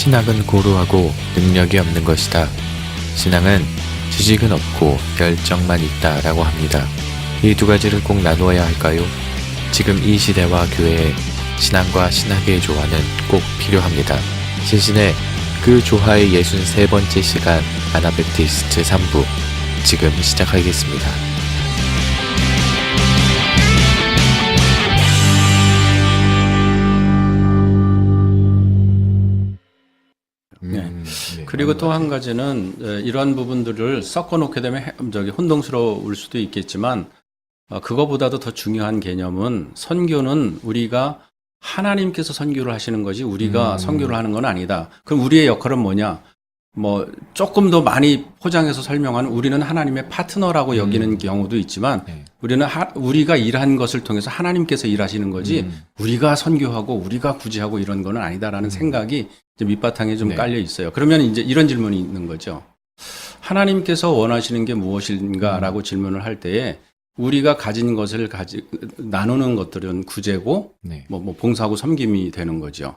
신학은 고루하고 능력이 없는 것이다. 신앙은 지식은 없고 열정만 있다 라고 합니다. 이 두 가지를 꼭 나누어야 할까요? 지금 이 시대와 교회에 신앙과 신학의 조화는 꼭 필요합니다. 신신의 그 조화의 63번째 시간 아나베티스트 3부 지금 시작하겠습니다. 그리고 또 한 가지는 에, 이러한 부분들을 섞어 놓게 되면 해- 저기 혼동스러울 수도 있겠지만 어, 그거보다도 더 중요한 개념은 선교는 우리가 하나님께서 선교를 하시는 거지 우리가 음. 선교를 하는 건 아니다. 그럼 우리의 역할은 뭐냐? 뭐 조금 더 많이 포장해서 설명하는 우리는 하나님의 파트너라고 여기는 경우도 있지만 네. 우리는 하- 우리가 일한 것을 통해서 하나님께서 일하시는 거지 음. 우리가 선교하고 우리가 구제하고 이런 거는 아니다라는 생각이 이제 밑바탕에 좀 네. 깔려 있어요. 그러면 이제 이런 질문이 있는 거죠. 하나님께서 원하시는 게 무엇인가라고 질문을 할 때에 우리가 가진 것을 가지 나누는 것들은 구제고 네. 뭐, 뭐 봉사하고 섬김이 되는 거죠.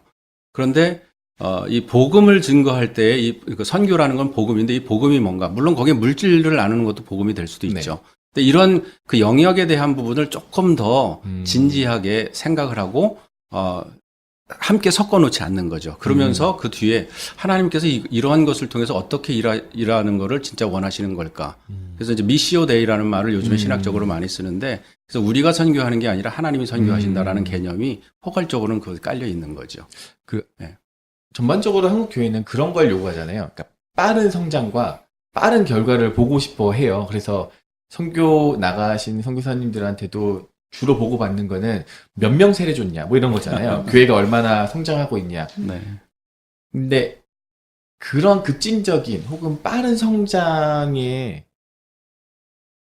그런데 어, 이 복음을 증거할 때 이 선교라는 건 복음인데 이 복음이 뭔가 물론 거기에 물질을 나누는 것도 복음이 될 수도 네. 있죠. 근데 이런 그 영역에 대한 부분을 조금 더 음. 진지하게 생각을 하고 어, 함께 섞어 놓지 않는 거죠. 그러면서 그 뒤에 하나님께서 이, 이러한 것을 통해서 어떻게 일하, 일하는 거를 진짜 원하시는 걸까? 그래서 이제 미시오 데이라는 말을 요즘에 음. 신학적으로 많이 쓰는데 그래서 우리가 선교하는 게 아니라 하나님이 선교하신다라는 음. 개념이 포괄적으로는 그 깔려 있는 거죠. 전반적으로 한국 교회는 그런 걸 요구하잖아요. 그러니까 빠른 성장과 빠른 결과를 보고 싶어 해요. 그래서 선교 나가신 선교사님들한테도 주로 보고받는 거는 몇 명 세례 줬냐, 뭐 이런 거잖아요. 교회가 얼마나 성장하고 있냐. 네. 근데 그런 급진적인 혹은 빠른 성장에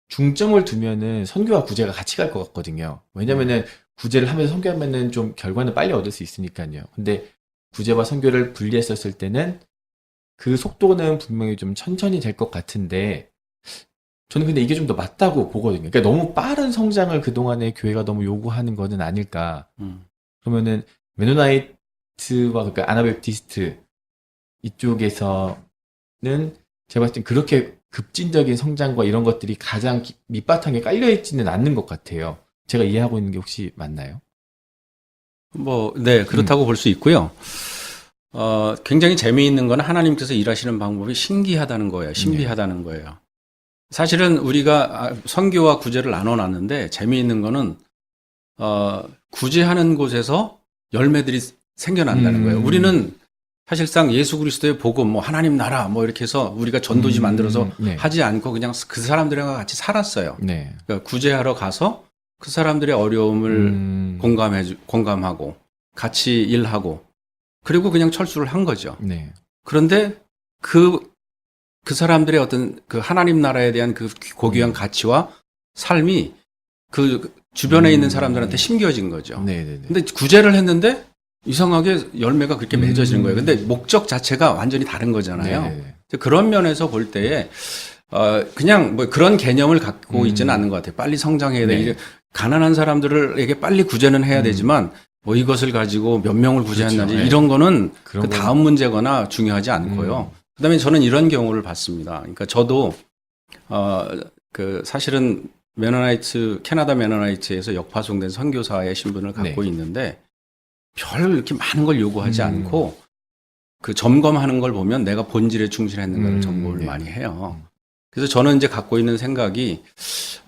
중점을 두면은 선교와 구제가 같이 갈 것 같거든요. 왜냐면은 구제를 하면서 선교하면은 좀 결과는 빨리 얻을 수 있으니까요. 근데 구제와 선교를 분리했었을 때는 그 속도는 분명히 좀 천천히 될 것 같은데 저는 근데 이게 좀 더 맞다고 보거든요. 그러니까 너무 빠른 성장을 그동안에 교회가 너무 요구하는 거는 아닐까. 음. 그러면은 메노나이트와 그러니까 아나베프티스트 이쪽에서는 제가 봤을 땐 그렇게 급진적인 성장과 이런 것들이 가장 기- 밑바탕에 깔려 있지는 않는 것 같아요. 제가 이해하고 있는 게 혹시 맞나요? 뭐, 네, 그렇다고 볼수 있고요. 어, 굉장히 재미있는 건 하나님께서 일하시는 방법이 신기하다는 거예요. 신비하다는 거예요. 사실은 우리가 아, 선교와 구제를 나눠 놨는데 재미있는 거는 어, 구제하는 곳에서 열매들이 생겨난다는 음. 거예요. 우리는 사실상 예수 그리스도의 복음, 뭐 하나님 나라, 뭐 이렇게 해서 우리가 전도지 음, 만들어서 네. 하지 않고 그냥 그 사람들과 같이 살았어요. 네. 그러니까 구제하러 가서 그 사람들의 어려움을 음, 공감해 주- 공감하고 같이 일하고 그리고 그냥 철수를 한 거죠. 네. 그런데 그그 사람들의 어떤 그 하나님 나라에 대한 그 고귀한 음. 가치와 삶이 그 주변에 음. 있는 사람들한테 심겨진 거죠. 네, 네, 네. 근데 구제를 했는데 이상하게 열매가 그렇게 음. 맺어지는 거예요. 근데 목적 자체가 완전히 다른 거잖아요. 네, 네, 네. 이제 그런 면에서 볼 때에 어 그냥 뭐 그런 개념을 갖고 음. 있지는 않는 것 같아요. 빨리 성장해야 돼. 네. 가난한 사람들에게 빨리 구제는 해야 음. 되지만 뭐 이것을 가지고 몇 명을 구제한다든지 그렇죠. 네. 이런 거는 그 건- 다음 문제거나 중요하지 않고요. 그다음에 저는 이런 경우를 봤습니다. 그러니까 저도 어그 사실은 메너나이트 캐나다 메너나이트에서 역파송된 선교사의 신분을 갖고 네. 있는데 별 이렇게 많은 걸 요구하지 음. 않고 그 점검하는 걸 보면 내가 본질에 충실했는가를 음, 점검을 네. 많이 해요. 그래서 저는 이제 갖고 있는 생각이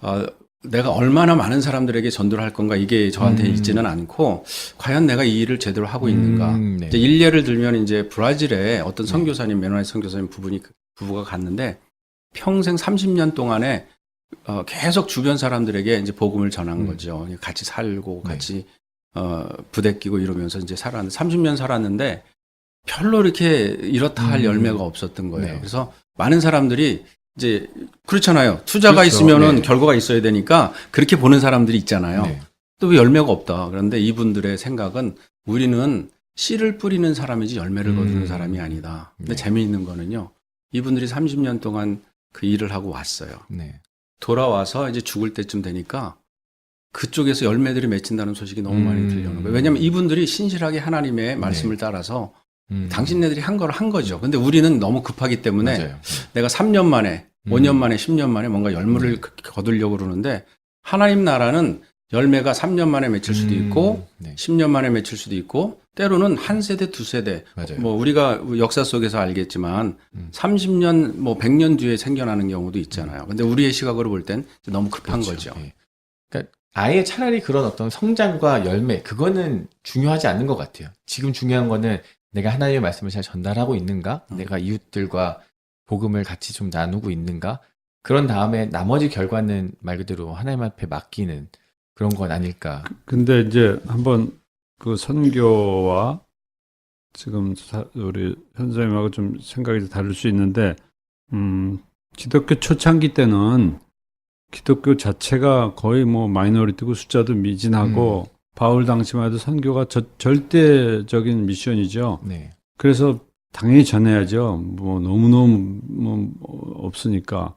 어, 내가 얼마나 많은 사람들에게 전도를 할 건가 이게 저한테 음. 있지는 않고 과연 내가 이 일을 제대로 하고 있는가. 음, 네. 이제 일례를 들면 이제 브라질에 어떤 선교사님 메노나이트 선교사님 부분이 부부가 갔는데 평생 30년 동안에 어, 계속 주변 사람들에게 이제 복음을 전한 음. 거죠. 같이 살고 네. 같이 어, 부대끼고 이러면서 이제 살았는데 30년 살았는데 별로 이렇게 이렇다 할 음. 열매가 없었던 거예요. 네. 그래서 많은 사람들이 이제 그렇잖아요. 투자가 그렇죠. 있으면은 네. 결과가 있어야 되니까 그렇게 보는 사람들이 있잖아요. 네. 또왜 열매가 없다. 그런데 이분들의 생각은 우리는 씨를 뿌리는 사람이지 열매를 음. 거두는 사람이 아니다. 근데 네. 재미있는 거는요. 이분들이 30년 동안 그 일을 하고 왔어요. 네. 돌아와서 이제 죽을 때쯤 되니까 그쪽에서 열매들이 맺힌다는 소식이 너무 음. 많이 들려오는 거예요. 왜냐하면 이분들이 신실하게 하나님의 말씀을 따라서 음. 당신네들이 한 걸 한 거죠. 근데 우리는 너무 급하기 때문에 맞아요. 내가 3년 만에, 음. 5년 만에, 10년 만에 뭔가 열매를 그- 거두려고 그러는데 하나님 나라는 열매가 3년 만에 맺힐 수도 있고 음. 네. 10년 만에 맺힐 수도 있고 때로는 한 세대, 두 세대 맞아요. 뭐 우리가 역사 속에서 알겠지만 음. 30년 뭐 100년 뒤에 생겨나는 경우도 있잖아요. 근데 우리의 시각으로 볼 땐 너무 급한 그렇죠. 거죠. 예. 그러니까 아예 차라리 그런 어떤 성장과 열매 그거는 중요하지 않는 것 같아요. 지금 중요한 거는 내가 하나님의 말씀을 잘 전달하고 있는가, 음. 내가 이웃들과 복음을 같이 좀 나누고 있는가. 그런 다음에 나머지 결과는 말 그대로 하나님 앞에 맡기는 그런 건 아닐까. 근데 이제 한번 그 선교와 지금 사- 우리 현사님하고 좀 생각이 다를 수 있는데, 음, 기독교 초창기 때는 기독교 자체가 거의 뭐 마이너리티고 숫자도 미진하고 바울 당시만 해도 선교가 저- 절대적인 미션이죠. 네. 그래서 당연히 전해야죠. 뭐 너무너무 뭐 없으니까.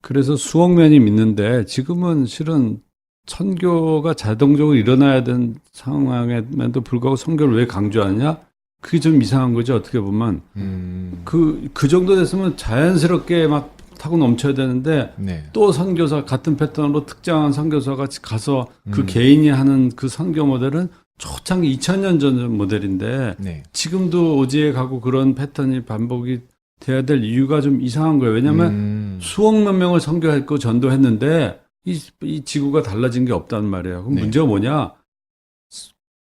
그래서 수억 명이 믿는데 지금은 실은 선교가 자동적으로 일어나야 되는 상황에도 불구하고 선교를 왜 강조하느냐? 그게 좀 이상한 거죠. 어떻게 보면 음. 그 그 정도 됐으면 자연스럽게 막 타고 넘쳐야 되는데 네. 또 선교사 같은 패턴으로 특정한 선교사가 가서 그 음. 개인이 하는 그 선교 모델은 초창기 2000년 전 모델인데 네. 지금도 오지에 가고 그런 패턴이 반복이 돼야 될 이유가 좀 이상한 거예요. 왜냐하면 음. 수억 몇 명을 선교했고 전도했는데 이, 이 지구가 달라진 게 없단 말이에요. 그럼 네. 문제가 뭐냐?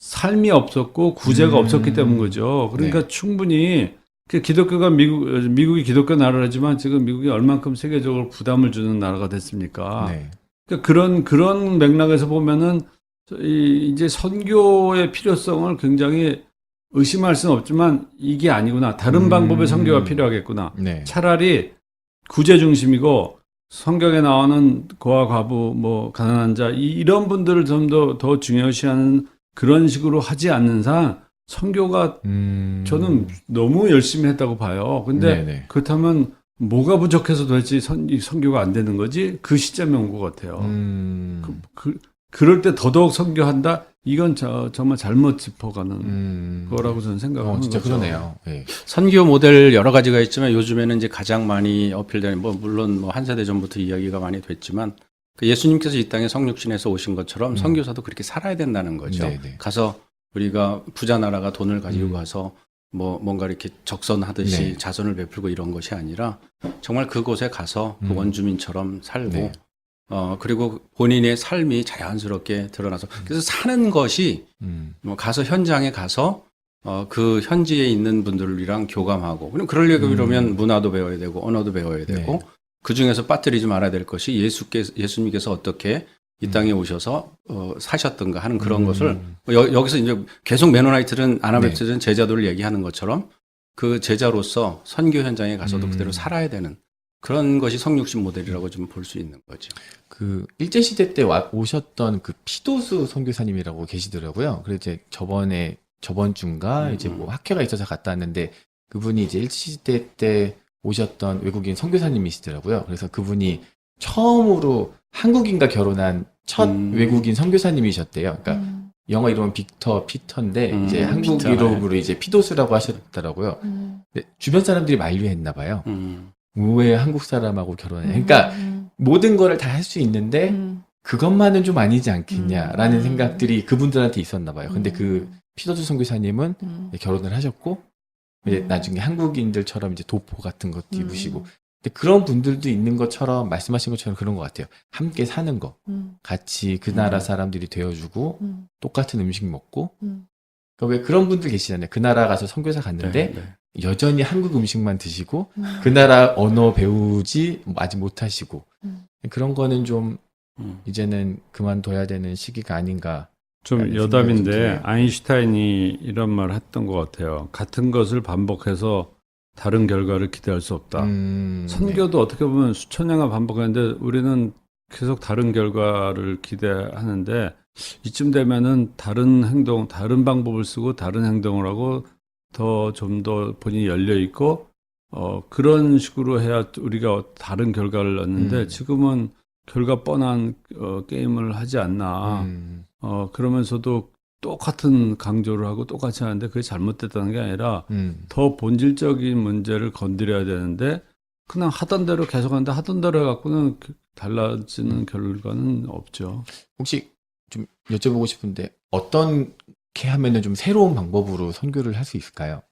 삶이 없었고 구제가 음. 없었기 때문 거죠. 그러니까 네. 충분히 그 기독교가 미국 미국이 기독교 나라지만 지금 미국이 얼만큼 세계적으로 부담을 주는 나라가 됐습니까? 네. 그러니까 그런 그런 맥락에서 보면은 이 이제 선교의 필요성을 굉장히 의심할 수는 없지만 이게 아니구나. 다른 음. 방법의 선교가 필요하겠구나. 네. 차라리 구제 중심이고 성경에 나오는 고아 과부 뭐 가난한 자 이, 이런 분들을 좀 더더 중요시하는 그런 식으로 하지 않는 상 선교가 음. 저는 너무 열심히 했다고 봐요. 근데 네네. 그렇다면 뭐가 부족해서 도대체 선, 이 선교가 안 되는 거지? 그 시점에 온 것 같아요. 음. 그, 그, 그 럴 때 더더욱 선교한다? 이건 저, 정말 잘못 짚어가는 음. 거라고 저는 생각하는 어, 진짜 거죠. 그러네요. 네. 선교 모델 여러 가지가 있지만 요즘에는 이제 가장 많이 어필되는 뭐 물론 뭐 한 세대 전부터 이야기가 많이 됐지만 그 예수님께서 이 땅에 성육신에서 오신 것처럼 음. 선교사도 그렇게 살아야 된다는 거죠. 네네. 가서 우리가 부자 나라가 돈을 가지고 음. 가서 뭐 뭔가 이렇게 적선하듯이 네. 자선을 베풀고 이런 것이 아니라 정말 그곳에 가서 그 음. 원주민처럼 살고 네. 어 그리고 본인의 삶이 자연스럽게 드러나서 그래서 사는 것이 음. 뭐 가서 현장에 가서 어, 그 현지에 있는 분들이랑 교감하고 그럼 그러려고 음. 그러면 문화도 배워야 되고 언어도 배워야 되고 네. 그 중에서 빠뜨리지 말아야 될 것이 예수께서 예수님께서 어떻게 이 음. 땅에 오셔서 어, 사셨던가 하는 그런 음. 것을 뭐 여, 여기서 이제 계속 메노나이트는 네. 아나베프트는 제자도를 얘기하는 것처럼 그 제자로서 선교 현장에 가서도 음. 그대로 살아야 되는 그런 것이 성육신 모델이라고 좀 볼 수 있는 거죠. 그 일제 시대 때 와, 오셨던 그 피도수 선교사님이라고 계시더라고요. 그래서 이제 저번에 저번 주인가 음, 이제 음. 뭐 학회가 있어서 갔다 왔는데 그분이 이제 일제 시대 때 오셨던 외국인 선교사님이시더라고요. 그래서 그분이 처음으로 한국인과 결혼한 첫 음. 외국인 선교사님이셨대요. 그러니까 음, 영어 이름은 빅터 피터인데 음, 이제 한국 피터, 이름으로 이제 피도수라고 하셨더라고요. 음, 근데 주변 사람들이 만류했나 봐요. 음. 왜 한국 사람하고 결혼해? 그러니까 음, 모든 거를 다 할 수 있는데 음, 그것만은 좀 아니지 않겠냐라는 음. 생각들이 그분들한테 있었나 봐요. 근데 음, 그 피더주 선교사님은 음, 결혼을 하셨고 이제 음. 나중에 한국인들처럼 이제 도포 같은 것도 음. 입으시고 근데 그런 분들도 있는 것처럼 말씀하신 것처럼 그런 것 같아요. 함께 사는 거, 음, 같이 그 나라 음. 사람들이 되어주고 음, 똑같은 음식 먹고 음. 그러니까 왜 그런 분들 계시잖아요. 그 나라 가서 선교사 갔는데 네, 네. 여전히 한국 음식만 드시고 음. 그 나라 언어 배우지 아직 못하시고 음. 그런 거는 좀 음. 이제는 그만둬야 되는 시기가 아닌가. 좀 여담인데. 아인슈타인이 이런 말 했던 것 같아요. 같은 것을 반복해서 다른 결과를 기대할 수 없다. 음, 선교도 어떻게 보면 수천 년간 반복하는데 우리는 계속 다른 결과를 기대하는데 이쯤 되면은 다른 행동, 다른 방법을 쓰고 다른 행동을 하고 더 좀 더 본인이 열려 있고 어 그런 식으로 해야 우리가 다른 결과를 얻는데 음. 지금은 결과 뻔한 어, 게임을 하지 않나. 음, 어 그러면서도 똑같은 강조를 하고 똑같이 하는데 그게 잘못됐다는 게 아니라 음. 더 본질적인 문제를 건드려야 되는데 그냥 하던 대로 계속 하는데 하던 대로 해갖고는 그 달라지는 결과는 없죠. 혹시 좀 여쭤보고 싶은데 어떻게 하면은 좀 새로운 방법으로 선교를 할 수 있을까요?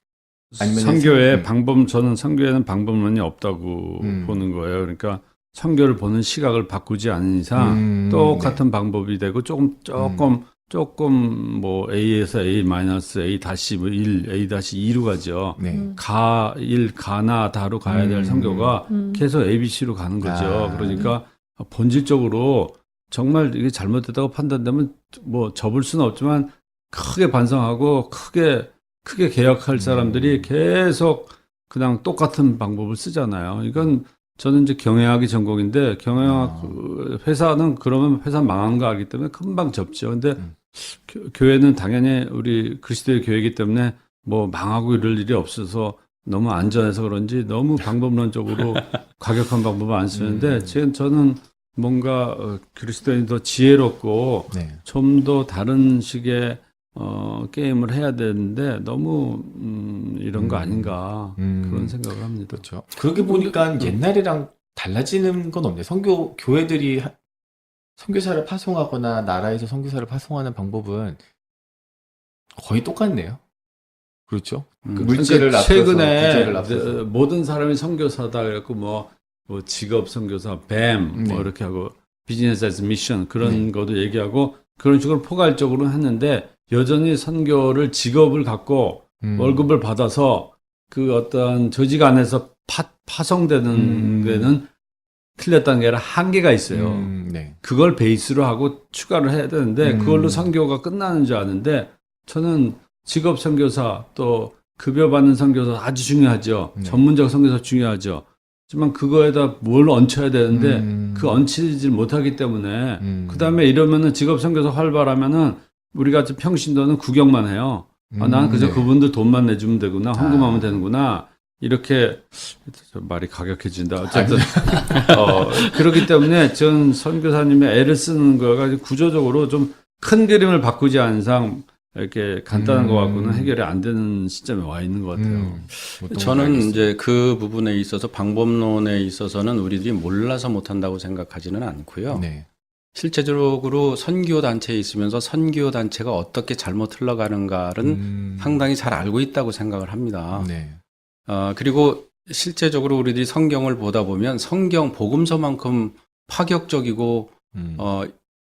아니면은 선교의 음. 방법 저는 선교에는 방법론이 없다고 음. 보는 거예요. 그러니까 선교를 보는 시각을 바꾸지 않은 이상 음, 똑같은 방법이 되고 조금 조금 조금 뭐 A에서 A 마이너스 A 다시 뭐 1, A 다시 2로 가죠. 네. 네. 음. 가, 일, 가나, 다로 가야 될 음. 선교가 음. 계속 ABC로 가는 거죠. 아. 그러니까 본질적으로 정말 이게 잘못됐다고 판단되면 뭐 접을 수는 없지만 크게 반성하고 크게 크게 개혁할 사람들이 음. 계속 그냥 똑같은 방법을 쓰잖아요. 이건 저는 이제 경영학이 전공인데 경영학 아. 그 회사는 그러면 회사 망한 거 알기 때문에 금방 접죠. 근데 음. 교- 교회는 당연히 우리 그리스도의 교회이기 때문에 뭐 망하고 이럴 일이 없어서 너무 안전해서 그런지 너무 방법론적으로 과격한 방법을 안 쓰는데 음. 지금 저는 뭔가 어, 그리스도인이 더 지혜롭고 네. 좀더 다른 식의 어, 게임을 해야 되는데 너무 음, 이런 거 음. 아닌가 음. 그런 생각을 합니다. 그렇죠. 그렇게 보니까 옛날이랑 달라지는 건 없네. 선교 교회들이 하- 선교사를 파송하거나 나라에서 선교사를 파송하는 방법은 거의 똑같네요. 그렇죠. 음. 그 물질을 그러니까 앞서서 최근에 구제를 앞서서. 어, 모든 사람이 선교사다 그래갖고 뭐, 뭐 직업 선교사, 뱀, 네. 뭐 이렇게 하고 비즈니스 에즈 미션 그런 네. 것도 얘기하고 그런 식으로 포괄적으로 했는데 여전히 선교를 직업을 갖고 음. 월급을 받아서 그 어떤 조직 안에서 파, 파송되는 음. 데는 틀렸다는 게 아니라 한계가 있어요. 음, 네. 그걸 베이스로 하고 추가를 해야 되는데 음. 그걸로 선교가 끝나는 줄 아는데 저는 직업 선교사 또 급여 받는 선교사 아주 중요하죠. 네. 전문적 선교사 중요하죠. 하지만 그거에다 뭘 얹혀야 되는데 음. 그 얹히질 못하기 때문에 음. 그다음에 이러면은 직업 선교사 활발하면은 우리 같이 평신도는 구경만 해요. 아, 나는 그저 네. 그분들 돈만 내주면 되구나. 헌금하면 아. 되는구나. 이렇게 저 말이 가격해진다. 어쨌든 어, 그렇기 때문에 전 선교사님의 애를 쓰는 거가 구조적으로 좀 큰 그림을 바꾸지 않은 이상 이렇게 간단한 음. 거 갖고는 해결이 안 되는 시점에 와 있는 것 같아요. 음. 저는. 이제 그 부분에 있어서 방법론에 있어서는 우리들이 몰라서 못한다고 생각하지는 않고요. 네. 실제적으로 선교 단체에 있으면서 선교 단체가 어떻게 잘못 흘러가는가를 음. 상당히 잘 알고 있다고 생각을 합니다. 네. 어, 그리고 실제적으로 우리들이 성경을 보다 보면 성경 복음서만큼 파격적이고 음. 어,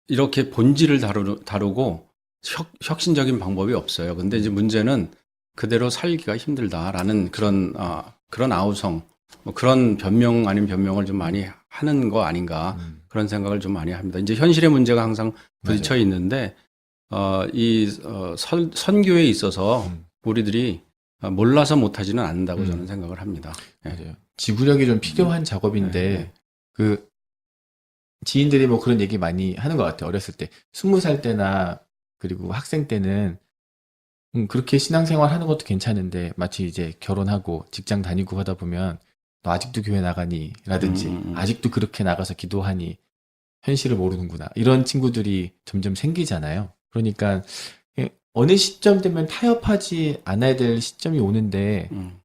이렇게 본질을 다루, 다루고 혁, 혁신적인 방법이 없어요. 근데 이제 문제는 그대로 살기가 힘들다라는 그런 아, 그런 아우성, 뭐 그런 변명 아닌 변명을 좀 많이 하는 거 아닌가 음. 그런 생각을 좀 많이 합니다. 이제 현실의 문제가 항상 부딪혀 맞아요. 있는데 어, 이 어, 선, 선교에 있어서 음. 우리들이 어, 몰라서 못하지는 않는다고 음. 저는 생각을 합니다. 예. 맞아요. 지구력이 좀 필요한 작업인데 네. 그 지인들이 뭐 그런 얘기 많이 하는 것 같아요. 어렸을 때 스무 살 때나 그리고 학생 때는 음, 그렇게 신앙생활 하는 것도 괜찮은데 마치 이제 결혼하고 직장 다니고 하다 보면 너 아직도 교회 나가니? 라든지 음, 음, 음. 아직도 그렇게 나가서 기도하니? 현실을 모르는구나. 이런 친구들이 점점 생기잖아요. 그러니까 예, 어느 시점 되면 타협하지 않아야 될 시점이 오는데 음.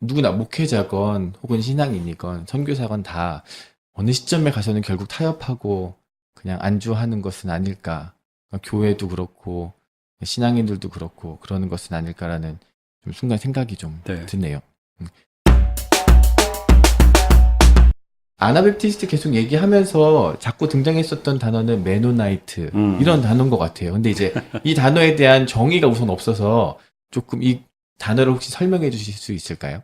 누구나 목회자건 혹은 신앙인이건 선교사건 다 어느 시점에 가서는 결국 타협하고 그냥 안주하는 것은 아닐까. 그러니까 교회도 그렇고 신앙인들도 그렇고 그러는 것은 아닐까라는 좀 순간 생각이 좀 네. 드네요. 아나베프티스트 계속 얘기하면서 자꾸 등장했었던 단어는 메노나이트 음. 이런 단어인 것 같아요. 근데 이제 이 단어에 대한 정의가 우선 없어서 조금 이 단어를 혹시 설명해 주실 수 있을까요?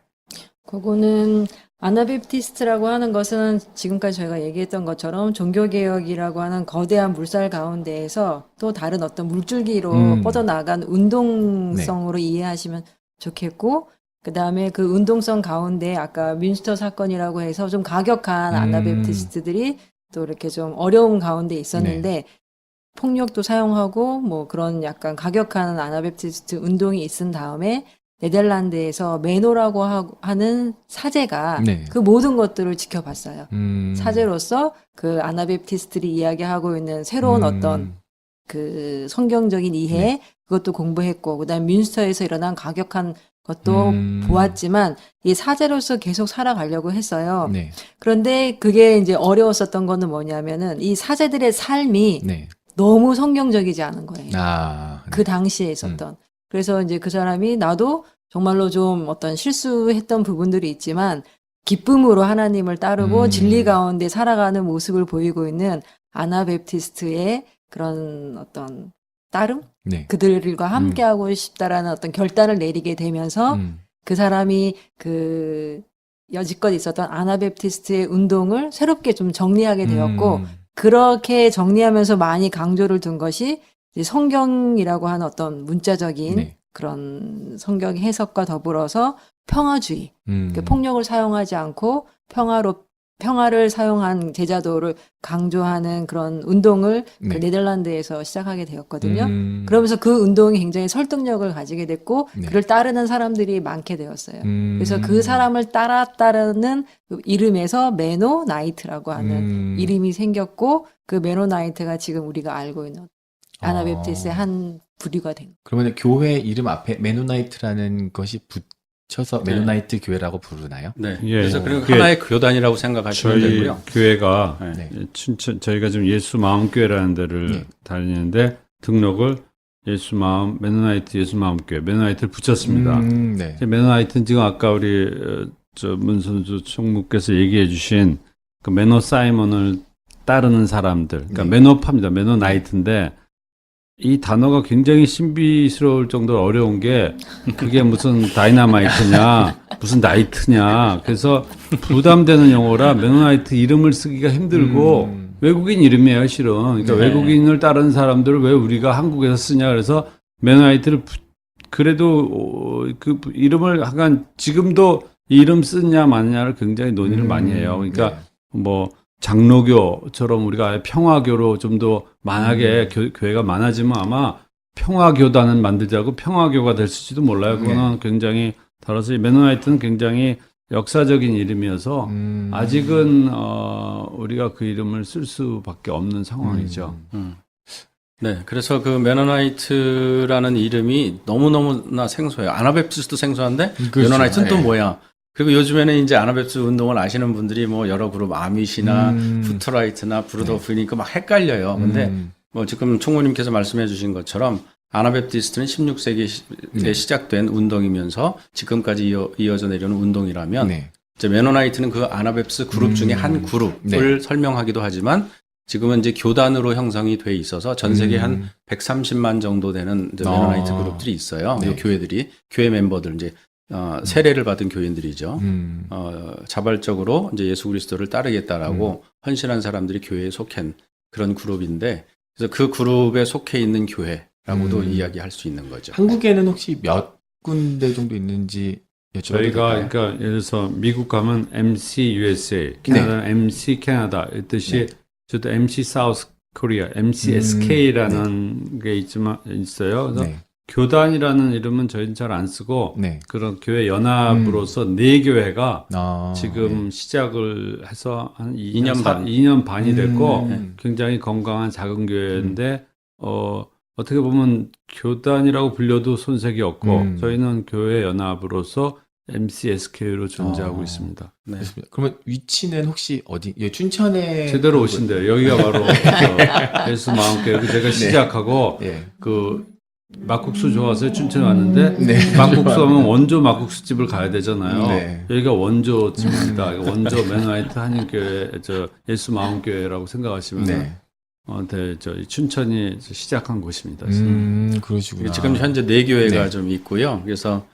그거는 아나베프티스트라고 하는 것은 지금까지 저희가 얘기했던 것처럼 종교개혁이라고 하는 거대한 물살 가운데에서 또 다른 어떤 물줄기로 음. 뻗어나간 운동성으로 이해하시면 좋겠고, 그 다음에 그 운동성 가운데 아까 민스터 사건이라고 해서 좀 가격한 음. 아나베프티스트들이 또 이렇게 좀 어려운 가운데 있었는데, 폭력도 사용하고 뭐 그런 약간 가격한 아나베프티스트 운동이 있은 다음에 네덜란드에서 메노라고 하- 하는 사제가 네. 그 모든 것들을 지켜봤어요. 음. 사제로서 그 아나베프티스트들이 이야기하고 있는 새로운 음. 어떤 그 성경적인 이해 네. 그것도 공부했고 그다음 뮌스터에서 일어난 가격한 것도 음. 보았지만 이 사제로서 계속 살아가려고 했어요. 네. 그런데 그게 이제 어려웠었던 거는 뭐냐면은 이 사제들의 삶이 네. 너무 성경적이지 않은 거예요. 아. 그 당시에 있었던. 그래서 이제 그 사람이 나도 정말로 좀 어떤 실수했던 부분들이 있지만 기쁨으로 하나님을 따르고 음. 진리 가운데 살아가는 모습을 보이고 있는 아나베프티스트의 그런 어떤 따름? 네. 그들과 함께하고 싶다라는 어떤 결단을 내리게 되면서 음. 그 사람이 그 여지껏 있었던 아나베프티스트의 운동을 새롭게 좀 정리하게 되었고 음. 그렇게 정리하면서 많이 강조를 둔 것이 성경이라고 하는 어떤 문자적인 네. 그런 성경 해석과 더불어서 평화주의, 음. 그 폭력을 사용하지 않고 평화로 평화를 사용한 제자도를 강조하는 그런 운동을 그 네. 네덜란드에서 시작하게 되었거든요. 음. 그러면서 그 운동이 굉장히 설득력을 가지게 됐고 네. 그를 따르는 사람들이 많게 되었어요. 음. 그래서 그 사람을 따랐다는 그 이름에서 메노나이트라고 하는 음. 이름이 생겼고 그 메노나이트가 지금 우리가 알고 있는 아나베프티스의 어. 한 부류가 된 거예요. 그러면 교회 이름 앞에 메노나이트라는 것이 붙 여서 네. 메노나이트 교회라고 부르나요? 네. 예. 그래서 그냥 그게 하나의 교단이라고 생각하시면 저희 되고요. 교회가 네. 네. 춘천 저희가 지금 예수 마음 교회라는 데를 네. 다니는데 등록을 예수 마음 메노나이트 예수 마음 교회 메노나이트를 붙였습니다. 음, 네. 메노나이트는 지금 아까 우리 어, 저 문선주 총무께서 얘기해 주신 그 메노 사이먼을 따르는 사람들, 그러니까 네. 메노파입니다. 메노나이트인데 이 단어가 굉장히 신비스러울 정도로 어려운 게 그게 무슨 다이나마이트냐, 무슨 나이트냐. 그래서 부담되는 용어라 메노나이트 이름을 쓰기가 힘들고 음. 외국인 이름이에요, 실은. 그러니까 네. 외국인을 따르는 사람들을 왜 우리가 한국에서 쓰냐 그래서 메노나이트를 부- 그래도 어, 그 이름을 약간 지금도 이 이름 쓰냐 마냐를 굉장히 논의를 음, 많이 해요. 그러니까 네. 뭐 장로교처럼 우리가 평화교로 좀 더 만약에 교, 교회가 많아지면 아마 평화교단은 만들자고 평화교가 됐을지도 몰라요. 그거는 굉장히 다뤄서 이 메노나이트는 굉장히 역사적인 이름이어서 음. 아직은 어, 우리가 그 이름을 쓸 수밖에 없는 상황이죠. 음. 음. 네, 그래서 그 메노나이트라는 이름이 너무너무나 생소해요. 아나베프티스도 생소한데 그렇죠. 메노나이트는 또 네. 뭐야? 그리고 요즘에는 이제 아나베프티스 운동을 아시는 분들이 뭐 여러 그룹 아밋이나 음. 푸트라이트나 브루더프니까 막 헷갈려요. 근데 음. 뭐 지금 총무님께서 말씀해 주신 것처럼 아나베프티스트는 16세기에 네. 시작된 운동이면서 지금까지 이어, 이어져 내려오는 운동이라면 네. 이제 메노나이트는 그 아나베프스 그룹 중에 음. 한 그룹을 네. 설명하기도 하지만 지금은 이제 교단으로 형성이 돼 있어서 전 세계 한 음. 130만 정도 되는 아. 메노나이트 그룹들이 있어요. 네. 이 교회들이 교회 멤버들 이제 어, 세례를 받은 교인들이죠. 음. 어, 자발적으로 이제 예수 그리스도를 따르겠다라고 헌신한 사람들이 교회에 속한 그런 그룹인데 그래서 그 그룹에 속해 있는 교회라고도 음. 이야기할 수 있는 거죠. 한국에는 혹시 몇 군데 정도 있는지 여쭤봐도 저희가 될까요? 그러니까 예를 들어서 미국 가면 MC USA, 캐나다 는 MC 캐나다 이 뜻이 네. 저도 MC 사우스 코리아, MC SK라는 게 있지만 있어요. 그래서 네. 교단이라는 이름은 저희는 잘 안 쓰고 네. 그런 교회 연합으로서 네 교회가 아, 지금 시작을 해서 한 2년, 2년 반. 2년 반이 네. 됐고 음. 굉장히 건강한 작은 교회인데 어 어떻게 보면 교단이라고 불려도 손색이 없고 음. 저희는 교회 연합으로서 MCSK로 존재하고 어. 있습니다. 네. 그렇습니다. 그러면 위치는 혹시 어디? 예, 춘천에 제대로 오신대요. 여기가 바로 저 예수 마음교회 제가 시작하고 예. 그 막국수 좋아서 춘천에 왔는데 네. 막국수 하면 원조 막국수 집을 가야 되잖아요. 네. 여기가 원조 집입니다. 원조 맨화이트 한인교회 저 예수 마음교회라고 생각하시면 네. 어, 네, 저 춘천이 시작한 곳입니다. 음, 그러시구나. 지금 현재 네 교회가 네. 좀 있고요. 그래서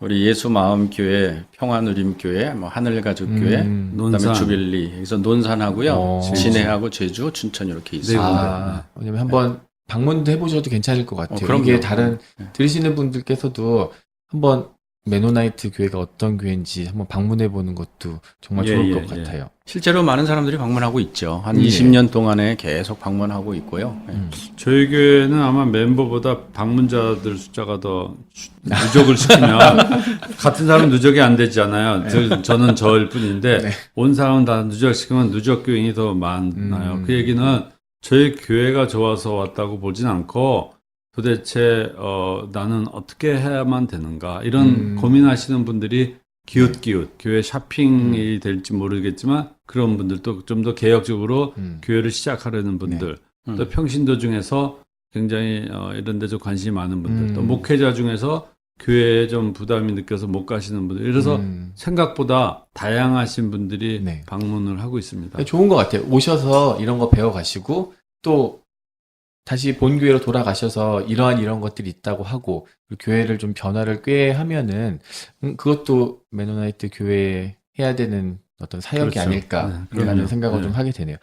우리 예수 마음 교회, 평화누림 교회, 뭐 하늘 가족 교회, 음. 그다음에 논산. 주빌리. 그래서 논산하고요. 어. 진해하고 제주, 춘천 이렇게 네, 있습니다. 아, 왜냐면 한번 방문도 해보셔도 괜찮을 것 같아요. 어, 그럼요. 이게 다른 네. 들으시는 분들께서도 한번 메노나이트 교회가 어떤 교회인지 한번 방문해 보는 것도 정말 예, 좋을 예, 것 예. 같아요. 실제로 많은 사람들이 방문하고 있죠. 한 예. 20년 동안에 계속 방문하고 있고요. 네. 음. 저희 교회는 아마 멤버보다 방문자들 숫자가 더 수- 누적을 시키면 같은 사람 누적이 안 되잖아요. 저, 저는 저일 뿐인데 네. 온 사람 다 누적시키면 누적 교인이 더 많아요. 음. 그 얘기는 저희 교회가 좋아서 왔다고 보진 않고 도대체 어, 나는 어떻게 해야만 되는가 이런 음. 고민하시는 분들이 기웃기웃 교회 샤핑이 될지 모르겠지만 그런 분들도 좀 더 개혁적으로 음. 교회를 시작하려는 분들 음. 또 평신도 중에서 굉장히 어, 이런 데 좀 관심이 많은 분들 또 음. 목회자 중에서 교회에 좀 부담이 느껴서 못 가시는 분들 이래서 음. 생각보다 다양하신 분들이 네. 방문을 하고 있습니다. 좋은 것 같아요. 오셔서 이런 거 배워가시고 또 다시 본 교회로 돌아가셔서 이러한 이런 것들이 있다고 하고 교회를 좀 변화를 꽤 하면은 음, 그것도 메노나이트 교회에 해야 되는 어떤 사역이 그렇죠. 아닐까라는 네. 생각을 네. 좀 하게 되네요.